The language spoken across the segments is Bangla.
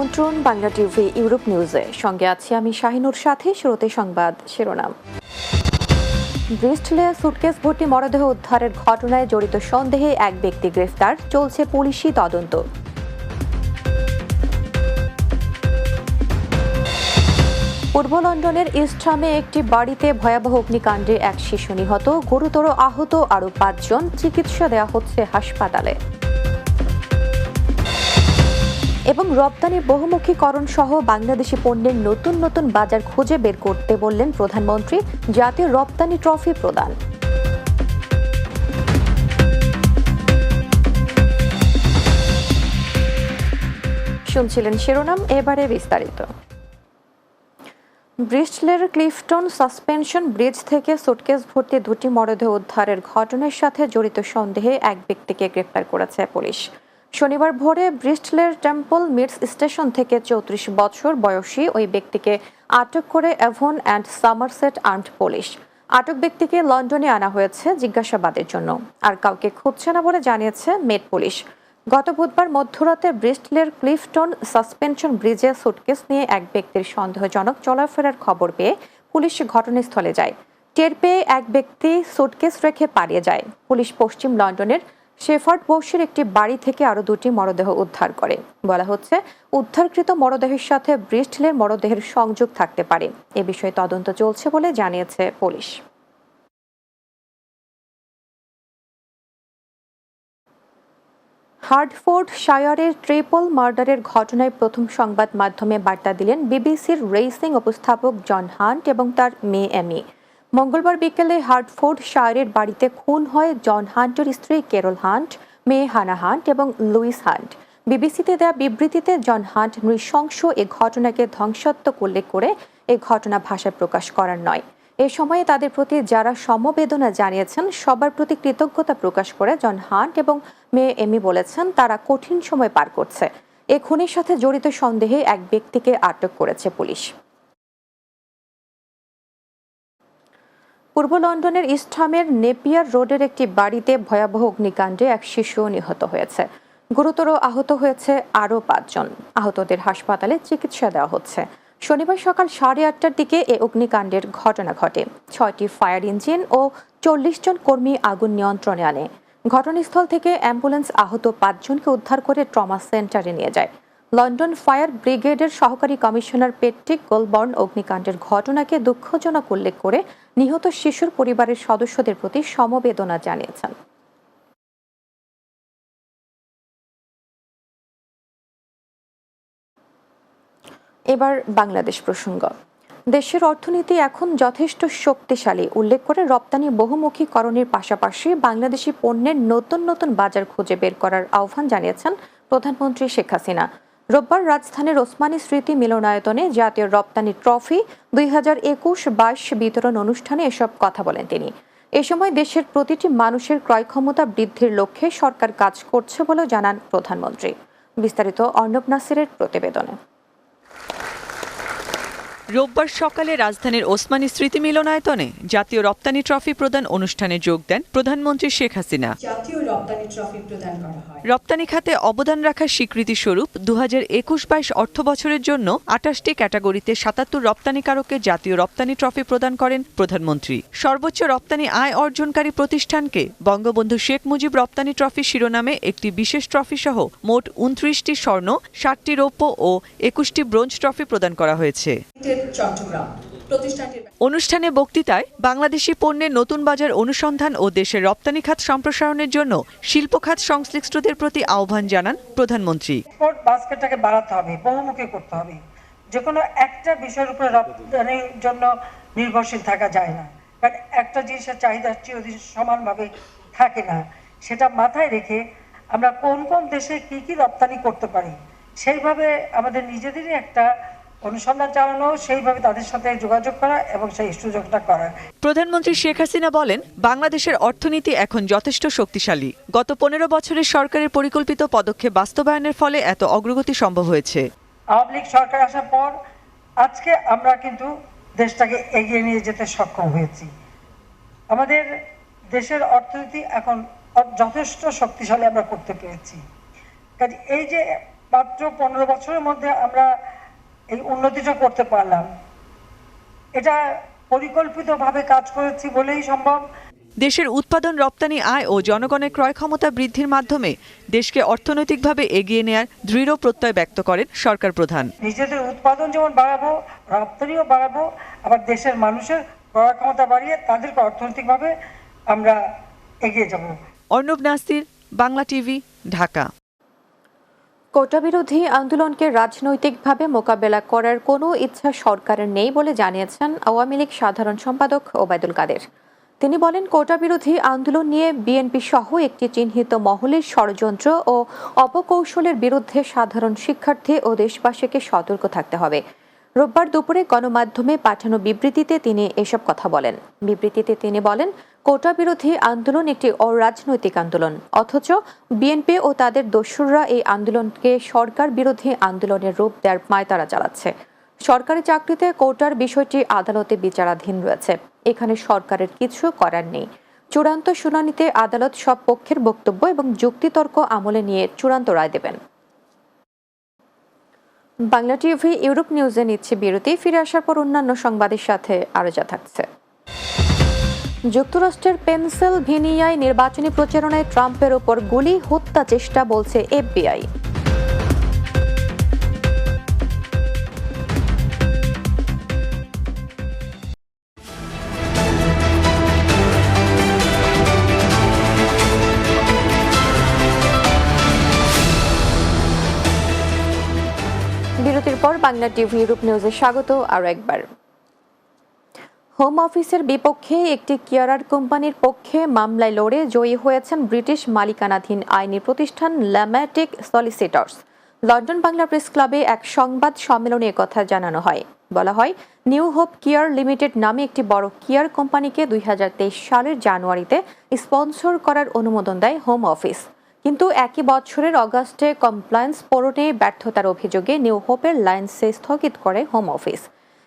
আমন্ত্রণ বাংলা টিভি ইউরোপ নিউজে। সঙ্গে আছি আমি শাহিনুর সাথে, শুরুতে সংবাদ শিরোনাম। ব্রিস্টলে সুটকেস ভর্তি মরদেহ উদ্ধারের ঘটনায় জড়িত সন্দেহে এক ব্যক্তি গ্রেফতার, চলছে পুলিশি তদন্ত। পূর্ব লন্ডনের ইস্টহামে একটি বাড়িতে ভয়াবহ অগ্নিকাণ্ডে এক শিশু নিহত। গুরুতর আহত আরও পাঁচজন, চিকিৎসা দেওয়া হচ্ছে হাসপাতালে। এবং রপ্তানি বহুমুখীকরণ সহ বাংলাদেশি পণ্যের নতুন নতুন বাজার খুঁজে বের করতে বললেন প্রধানমন্ত্রী, জাতীয় রপ্তানি ট্রফি প্রদান। শুনছিলেন শিরোনাম, এবারে বিস্তারিত। ব্রিস্টলের ক্লিফটন সাসপেনশন ব্রিজ থেকে সুটকেস ভর্তি দুটি মরদেহ উদ্ধারের ঘটনার সাথে জড়িত সন্দেহে এক ব্যক্তিকে গ্রেপ্তার করেছে পুলিশ। শনিবার ভোরে ব্রিস্টলের টেম্পল মিটস স্টেশন থেকে চৌত্রিশ বছর বয়সী ওই ব্যক্তিকে আটক করে Avon and Somerset armed police. আটক ব্যক্তিকে লন্ডনে আনা হয়েছে জিজ্ঞাসাবাদের জন্য। আর কাউকে খুঁজছে না বলে জানিয়েছে মেট পুলিশ। গত বুধবার মধ্যরাতে ব্রিস্টলের ক্লিফটন সাসপেনশন ব্রিজে সুটকেস নিয়ে এক ব্যক্তির সন্দেহজনক চলাফেরার খবর পেয়ে পুলিশ ঘটনাস্থলে যায়। টের পেয়ে এক ব্যক্তি সুটকেস রেখে পালিয়ে যায়। পুলিশ পশ্চিম লন্ডনের শেফার্ড বৌসির একটি বাড়ি থেকে আরও দুটি মরদেহ উদ্ধার করে। বলা হচ্ছে, উদ্ধারকৃত মরদেহের সাথে ব্রিস্টলের মরদেহের সংযোগ থাকতে পারে। এ বিষয়ে তদন্ত চলছে বলে জানিয়েছে পুলিশ। হার্ডফোর্ড শায়ারের ট্রিপল মার্ডারের ঘটনায় প্রথম সংবাদ মাধ্যমে বার্তা দিলেন বিবিসির রেসিং উপস্থাপক জন হান্ট এবং তার মেয়ে এমি মঙ্গলবার বিকেলে হার্ডফোর্ড শায়ারের বাড়িতে খুন হয় জন হান্টের স্ত্রী কেরল হান্ট, মেয়ে হানা হান্ট এবং লুইস হান্ট। বিবিসিতে দেয়া বিবৃতিতে জন হান্ট নৃশংস এ ঘটনাকে ধ্বংসাত্মক উল্লেখ করে এ ঘটনা ভাষায় প্রকাশ করার নয়। এ সময়ে তাদের প্রতি যারা সমবেদনা জানিয়েছেন, সবার প্রতি কৃতজ্ঞতা প্রকাশ করে জন হান্ট এবং মেয়ে এমি বলেছেন, তারা কঠিন সময় পার করছে। এ খুনের সাথে জড়িত সন্দেহে এক ব্যক্তিকে আটক করেছে পুলিশ। পূর্ব লন্ডনের ইস্টহামের নেপিয়ার রোডের একটি বাড়িতে ভয়াবহ অগ্নিকাণ্ডে এক শিশু নিহত হয়েছে। গুরুতর আহত হয়েছে আরও পাঁচজন। আহতদের হাসপাতালে চিকিৎসা দেওয়া হচ্ছে। শনিবার সকাল সাড়ে আটটার দিকে এ অগ্নিকাণ্ডের ঘটনা ঘটে। ছয়টি ফায়ার ইঞ্জিন ও চল্লিশ জন কর্মী আগুন নিয়ন্ত্রণে আনে। ঘটনাস্থল থেকে অ্যাম্বুলেন্স আহত পাঁচজনকে উদ্ধার করে ট্রমা সেন্টারে নিয়ে যায়। লন্ডন ফায়ার ব্রিগেডের সহকারী কমিশনার পেট্রিক গোলবর্ন অগ্নিকাণ্ডের ঘটনাকে দুঃখজনক উল্লেখ করে নিহত শিশুর পরিবারের সদস্যদের প্রতি সমবেদনা জানিয়েছেন। এবার বাংলাদেশ প্রসঙ্গ। দেশের অর্থনীতি এখন যথেষ্ট শক্তিশালী, উল্লেখ করে রপ্তানি বহুমুখীকরণের পাশাপাশি বাংলাদেশি পণ্যের নতুন নতুন বাজার খুঁজে বের করার আহ্বান জানিয়েছেন প্রধানমন্ত্রী শেখ হাসিনা। রোববার রাজধানীর ওসমানী স্মৃতি মিলনায়তনে জাতীয় রপ্তানি ট্রফি দুই হাজার একুশ বাইশ বিতরণ অনুষ্ঠানে এসব কথা বলেন তিনি। এ সময় দেশের প্রতিটি মানুষের ক্রয় ক্ষমতা বৃদ্ধির লক্ষ্যে সরকার কাজ করছে বলে জানান প্রধানমন্ত্রী। বিস্তারিত অর্ণব নাসিরের প্রতিবেদনে। রোববার সকালে রাজধানীর ওসমানী স্মৃতি মিলনায়তনে জাতীয় রপ্তানি ট্রফি প্রদান অনুষ্ঠানে যোগ দেন প্রধানমন্ত্রী শেখ হাসিনা। রপ্তানি খাতে অবদান রাখার স্বীকৃতি স্বরূপ দু হাজার একুশ বাইশ অর্থ বছরের জন্য আটাশটি ক্যাটাগরিতে সাতাত্তর রপ্তানিকারককে জাতীয় রপ্তানি ট্রফি প্রদান করেন প্রধানমন্ত্রী। সর্বোচ্চ রপ্তানি আয় অর্জনকারী প্রতিষ্ঠানকে বঙ্গবন্ধু শেখ মুজিব রপ্তানি ট্রফি শিরোনামে একটি বিশেষ ট্রফি সহ মোট উনত্রিশটি স্বর্ণ ষাটটি রৌপ্য ও একুশটি ব্রোঞ্জ ট্রফি প্রদান করা হয়েছে। চট্টগ্রাম। অনুষ্ঠানে বক্তৃতায় বাংলাদেশি পণ্যের নতুন বাজার অনুসন্ধান ও দেশের রপ্তানি খাত সম্প্রসারণের জন্য শিল্প খাত সংশ্লিষ্টদের প্রতি আহ্বান জানান প্রধানমন্ত্রী। বাস্কেটটাকে বাড়াতে হবে বহুমুখী করতে হবে। যে কোনো একটা বিষয়ের উপরে রপ্তানির জন্য নির্ভরশীল থাকা যায় না। কারণ একটা জিনিসের চাহিদা চিরদিন সমানভাবে থাকে না। সেটা মাথায় রেখে আমরা কোন কোন দেশে কি কি রপ্তানি করতে পারি সেইভাবে আমাদের নিজেদেরই একটা অনুসন্ধান চালানো সেইভাবে তাদের সাথে যোগাযোগ করা এবং সেই সুযোগটা করা। প্রধানমন্ত্রী শেখ হাসিনা বলেন বাংলাদেশের অর্থনীতি এখন যথেষ্ট শক্তিশালী। গত পনেরো বছরের সরকারের পরিকল্পিত পদক্ষেপ বাস্তবায়নের ফলে এত অগ্রগতি সম্ভব হয়েছে। আওয়ামী লীগ সরকার আসার পর আজকে আমরা কিন্তু দেশটাকে এগিয়ে নিয়ে যেতে সক্ষম হয়েছি। আমাদের দেশের অর্থনীতি এখন যথেষ্ট শক্তিশালী আমরা করতে পেরেছি। কাজে এই যে মাত্র পনেরো বছরের মধ্যে আমরা এই উন্নতিটা করতে পারলাম। এটা পরিকল্পিতভাবে কাজ করেছি বলেই সম্ভব। দেশের উৎপাদন রপ্তানি আয় ও জনগণের ক্রয় ক্ষমতা বৃদ্ধির মাধ্যমে দেশকে অর্থনৈতিকভাবে এগিয়ে নেয়ার দৃঢ় প্রত্যয় ব্যক্ত করেন সরকার প্রধান। নিজেদের উৎপাদন যেমন বাড়াবো রপ্তানিও বাড়াবো আবার দেশের মানুষের ক্রয় ক্ষমতা বাড়িয়ে তাদেরকে অর্থনৈতিকভাবে আমরা এগিয়ে যাব। অর্ণব নাস্তির বাংলা টিভি ঢাকা। কোটা বিরোধী আন্দোলনকে রাজনৈতিকভাবে মোকাবেলা করার কোনো ইচ্ছা সরকারের নেই বলে জানিয়েছেন আওয়ামী লীগ সাধারণ সম্পাদক ওবায়দুল কাদের। তিনি বলেন কোটা বিরোধী আন্দোলন নিয়ে বিএনপি সহ একটি চিহ্নিত মহলের ষড়যন্ত্র ও অপকৌশলের বিরুদ্ধে সাধারণ শিক্ষার্থী ও দেশবাসীকে সতর্ক থাকতে হবে। রোববার দুপুরে গণমাধ্যমে পাঠানো বিবৃতিতে তিনি এসব কথা বলেন। বিবৃতিতে তিনি বলেন কোটা বিরোধী আন্দোলন একটি অরাজনৈতিক আন্দোলন। অথচ বিএনপি ও তাদের দস্যুররা এই আন্দোলনকে সরকার বিরোধী আন্দোলনের রূপ দেওয়ার পায়তারা চালাচ্ছে। সরকারি চাকরিতে কোটার বিষয়টি আদালতে বিচারাধীন রয়েছে। এখানে সরকারের কিছু করার নেই। চূড়ান্ত শুনানিতে আদালত সব পক্ষের বক্তব্য এবং যুক্তিতর্ক আমলে নিয়ে চূড়ান্ত রায় দেবেন। বাংলা টিভি, ইউরোপ নিউজে নিচ্ছে বিরতি। ফিরে আসার পর অন্যান্য সংবাদের সাথে আরও যা থাকছে। যুক্তরাষ্ট্রের পেনসিলভেনিয়ায় নির্বাচনী প্রচারণায় ট্রাম্পের ওপর গুলি, হত্যা চেষ্টা বলছে এফবিআই। বিরতির পর বাংলা টিভি ইউরোপ নিউজে স্বাগত আরও একবার। হোম অফিসের বিপক্ষে একটি কেয়ারার কোম্পানির পক্ষে মামলায় লড়ে জয়ী হয়েছেন ব্রিটিশ মালিকানাধীন আইনি প্রতিষ্ঠান Lawmatic solicitors London Bangla press ক্লাবে এক সংবাদ সম্মেলনে কথা জানানো হয়। বলা হয় নিউ হোপ কেয়ার লিমিটেড নামে একটি বড় কেয়ার কোম্পানিকে দুই হাজার তেইশ সালের জানুয়ারিতে স্পন্সর করার অনুমোদন দেয় হোম অফিস কিন্তু একই বছরের অগাস্টে কমপ্লায়েন্স পূরণে ব্যর্থতার অভিযোগে নিউ হোপের লাইন্সে স্থগিত করে হোম অফিস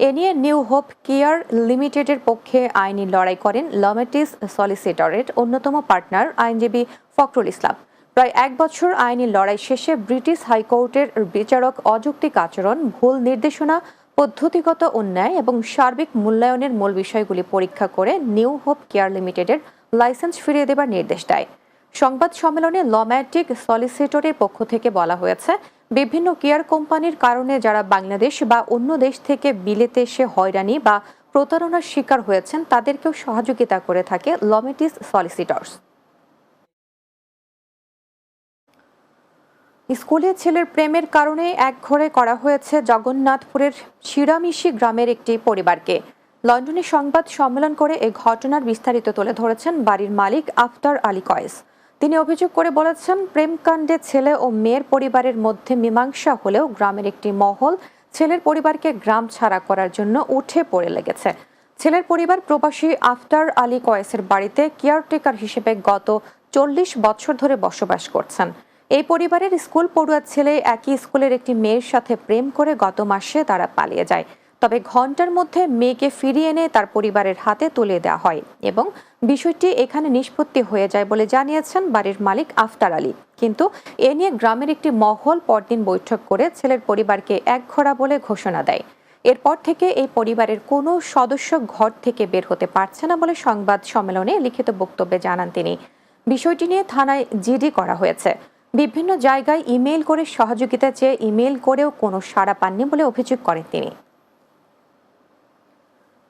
এ নিয়ে নিউ হোপ কেয়ার লিমিটেডের পক্ষে আইনি লড়াই করেন লমেটিস সলিসিটরের অন্যতম পার্টনার আইনজীবী ফখরুল ইসলাম। প্রায় এক বছর আইনি লড়াই শেষে ব্রিটিশ হাইকোর্টের বিচারক অযৌক্তিক আচরণ, ভুল নির্দেশনা, পদ্ধতিগত অন্যায় এবং সার্বিক মূল্যায়নের মূল বিষয়গুলি পরীক্ষা করে নিউ হোপ কেয়ার লিমিটেডের লাইসেন্স ফিরিয়ে দেবার নির্দেশ দেয়। সংবাদ সম্মেলনে লম্যাটিক সলিসিটরের পক্ষ থেকে বলা হয়েছে বিভিন্ন কেয়ার কোম্পানির কারণে যারা বাংলাদেশ বা অন্য দেশ থেকে বিলেতে এসে হয়রানি বা প্রতারণার শিকার হয়েছেন, তাদেরকেও সহযোগিতা করে থাকে লমেটিস সলিসিটর্স। স্কুলে ছেলের প্রেমের কারণে এক ঘরে করা হয়েছে জগন্নাথপুরের শিরামিশি গ্রামের একটি পরিবারকে। লন্ডনে সংবাদ সম্মেলন করে এই ঘটনার বিস্তারিত তুলে ধরেছেন বাড়ির মালিক আফতার আলী কয়েস। তিনি অভিযোগ করে বলেছেন, প্রেমকাণ্ডে ছেলে ও মেয়ের পরিবারের মধ্যে মীমাংসা হলেও গ্রামের একটি মহল ছেলের পরিবারকে গ্রাম ছাড়া করার জন্য উঠে পড়ে লেগেছে। ছেলের পরিবার প্রবাসী আফতার আলী কয়েসের বাড়িতে কেয়ারটেকার হিসেবে গত চল্লিশ বছর ধরে বসবাস করছেন। এই পরিবারের স্কুল পড়ুয়ার ছেলে একই স্কুলের একটি মেয়ের সাথে প্রেম করে গত মাসে তারা পালিয়ে যায়। তবে ঘণ্টার মধ্যে মেয়েকে ফিরিয়ে এনে তার পরিবারের হাতে তুলে দেওয়া হয় এবং বিষয়টি এখানে নিষ্পত্তি হয়ে যায় বলে জানিয়েছেন বাড়ির মালিক আফতার আলী। কিন্তু এ নিয়ে গ্রামের একটি মহল পরদিন বৈঠক করে ছেলের পরিবারকে একঘরা বলে ঘোষণা দেয়। এরপর থেকে এই পরিবারের কোনো সদস্য ঘর থেকে বের হতে পারছে না বলে সংবাদ সম্মেলনে লিখিত বক্তব্যে জানান তিনি। বিষয়টি নিয়ে থানায় জিডি করা হয়েছে। বিভিন্ন জায়গায় ইমেল করে সহযোগিতা চেয়ে ইমেল করেও কোনো সাড়া পাননি বলে অভিযোগ করেন তিনি।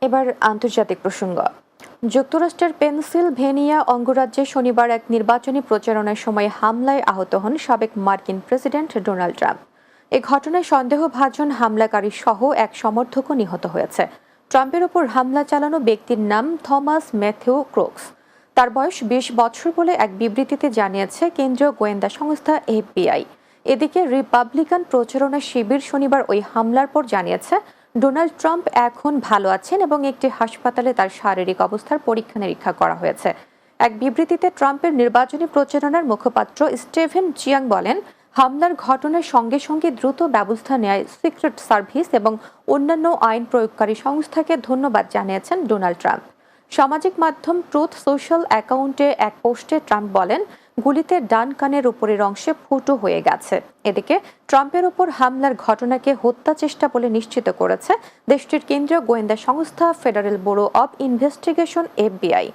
এবার আন্তর্জাতিক প্রসঙ্গ। যুক্তরাষ্ট্রের পেনসিলভেনিয়া অঙ্গরাজ্যে শনিবার এক নির্বাচনী প্রচারণার সময় হামলায় আহত হন সাবেক মার্কিন প্রেসিডেন্ট ডোনাল্ড ট্রাম্প। এ ঘটনায় সন্দেহভাজন হামলাকারী সহ এক সমর্থকও নিহত হয়েছে। ট্রাম্পের ওপর হামলা চালানো ব্যক্তির নাম থমাস ম্যাথিউ ক্রোক্স। তার বয়স বিশ বছর বলে এক বিবৃতিতে জানিয়েছে কেন্দ্রীয় গোয়েন্দা সংস্থা এফবিআই। এদিকে রিপাবলিকান প্রচারণা শিবির শনিবার ওই হামলার পর জানিয়েছে ডোনাল্ড ট্রাম্প এখন ভালো আছেন এবং একটি হাসপাতালে তার শারীরিক অবস্থার পরীক্ষা নিরীক্ষা করা হয়েছে। এক বিবৃতিতে ট্রাম্পের নির্বাচনী প্রচারণার মুখপাত্র স্টেভেন চিয়াং বলেন, হামলার ঘটনার সঙ্গে সঙ্গে দ্রুত ব্যবস্থা নেয় সিক্রেট সার্ভিস এবং অন্যান্য আইন প্রয়োগকারী সংস্থাকে ধন্যবাদ জানিয়েছেন ডোনাল্ড ট্রাম্প। সামাজিক মাধ্যম ট্রুথ সোশ্যাল অ্যাকাউন্টে এক পোস্টে ট্রাম্প বলেন গুলিতে ডান কানের উপরের অংশে ফুটো হয়ে গেছে। এদিকে ট্রাম্পের উপর হামলার ঘটনাকে হত্যা চেষ্টা বলে নিশ্চিত করেছে দেশটির কেন্দ্রীয় গোয়েন্দা সংস্থা, Federal Bureau of Investigation, FBI.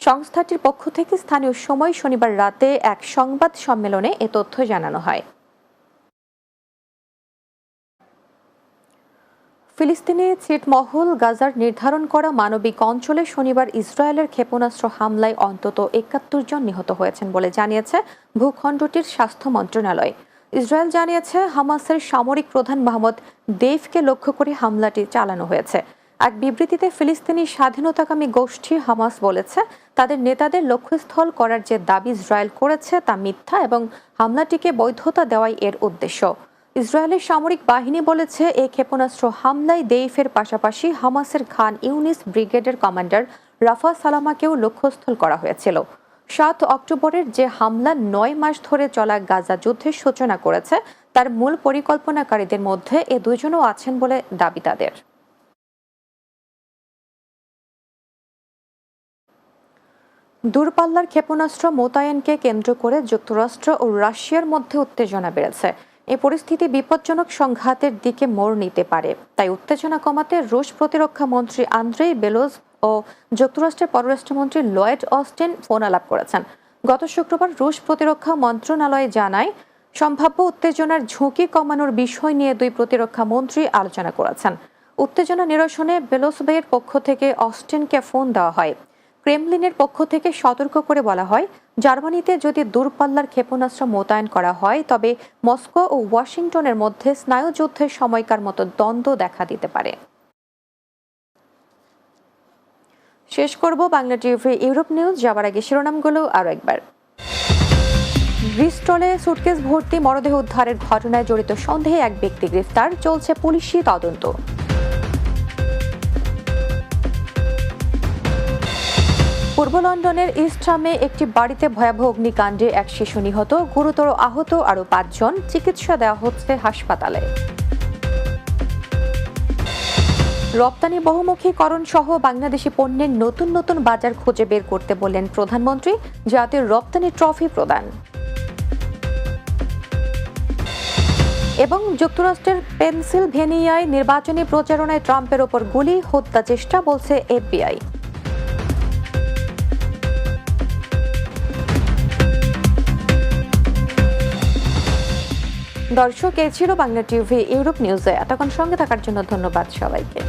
সংস্থাটির পক্ষ থেকে স্থানীয় সময় শনিবার রাতে এক সংবাদ সম্মেলনে এ তথ্য জানানো হয়। ফিলিস্তিনি ছিটমহল গাজার নির্ধারণ করা মানবিক অঞ্চলে শনিবার ইসরায়েলের ক্ষেপণাস্ত্র হামলায় অন্তত একাত্তর জন নিহত হয়েছেন বলে জানিয়েছে ভূখণ্ডটির স্বাস্থ্য মন্ত্রণালয়। ইসরায়েল জানিয়েছে হামাসের সামরিক প্রধান মোহাম্মদ দেইফকে লক্ষ্য করে হামলাটি চালানো হয়েছে। এক বিবৃতিতে ফিলিস্তিনি স্বাধীনতাকামী গোষ্ঠী হামাস বলেছে, তাদের নেতাদের লক্ষ্যস্থল করার যে দাবি ইসরায়েল করেছে তা মিথ্যা এবং হামলাটিকে বৈধতা দেওয়াই এর উদ্দেশ্য। ইসরায়েলের সামরিক বাহিনী বলেছে এই ক্ষেপণাস্ত্র হামলায় দেইফের পাশাপাশি হামাসের খান ইউনিস ব্রিগেডের কমান্ডার রাফা সালামাকেও লক্ষ্যস্থল করা হয়েছিল। সাত অক্টোবরের যে হামলা নয় মাস ধরে চলা গাজা যুদ্ধের সূচনা করেছে, তার মূল পরিকল্পনাকারীদের মধ্যে এ দুজনও আছেন বলে দাবি তাদের। দূরপাল্লার ক্ষেপণাস্ত্র মোতায়েনকে কেন্দ্র করে যুক্তরাষ্ট্র ও রাশিয়ার মধ্যে উত্তেজনা বেড়েছে। এই পরিস্থিতি বিপজ্জনক সংঘাতের দিকে মোড় নিতে পারে। তাই উত্তেজনা কমাতে রুশ প্রতিরক্ষা মন্ত্রী আন্দ্রেই বেলোজ ও যুক্তরাষ্ট্রের পররাষ্ট্রমন্ত্রী লয়েড অস্টিন ফোন আলাপ করেছেন। গত শুক্রবার রুশ প্রতিরক্ষা মন্ত্রণালয় জানায়, সম্ভাব্য উত্তেজনার ঝুঁকি কমানোর বিষয় নিয়ে দুই প্রতিরক্ষা মন্ত্রী আলোচনা করেছেন। উত্তেজনা নিরসনে বেলোসবের পক্ষ থেকে অস্টিনকে ফোন দেওয়া হয়। ক্রেমলিনের পক্ষ থেকে সতর্ক করে বলা হয়, জার্মানিতে যদি দূরপাল্লার ক্ষেপণাস্ত্র মোতায়েন করা হয়, তবে মস্কো ও ওয়াশিংটনের মধ্যে স্নায়ুযুদ্ধের সময়কার মতো দ্বন্দ্ব দেখা দিতে পারে। শেষ করব বাংলা টিভি ইউরোপ নিউজ। যাবার আগে শিরোনামগুলো আরও একবার। ব্রিস্টলে সুটকেস ভর্তি মরদেহ উদ্ধারের ঘটনায় জড়িত সন্দেহে এক ব্যক্তি গ্রেফতার। চলছে পুলিশি তদন্ত। পূর্ব লন্ডনের ইস্টহামে একটি বাড়িতে ভয়াবহ অগ্নিকাণ্ডে এক শিশু নিহত। গুরুতর আহত আরও পাঁচজন চিকিৎসা দেওয়া হচ্ছে হাসপাতালে। রপ্তানি বহুমুখীকরণ সহ বাংলাদেশি পণ্যের নতুন নতুন বাজার খুঁজে বের করতে বললেন প্রধানমন্ত্রী, জাতীয় রপ্তানি ট্রফি প্রদান। এবং যুক্তরাষ্ট্রের পেনসিলভেনিয়ায় নির্বাচনী প্রচারণায় ট্রাম্পের ওপর গুলি, হত্যা চেষ্টা, বলছে এফবিআই। দর্শক এ ছিল বাংলা টিভি ইউরোপ নিউজে। এতক্ষণ সঙ্গে থাকার জন্য ধন্যবাদ সবাইকে।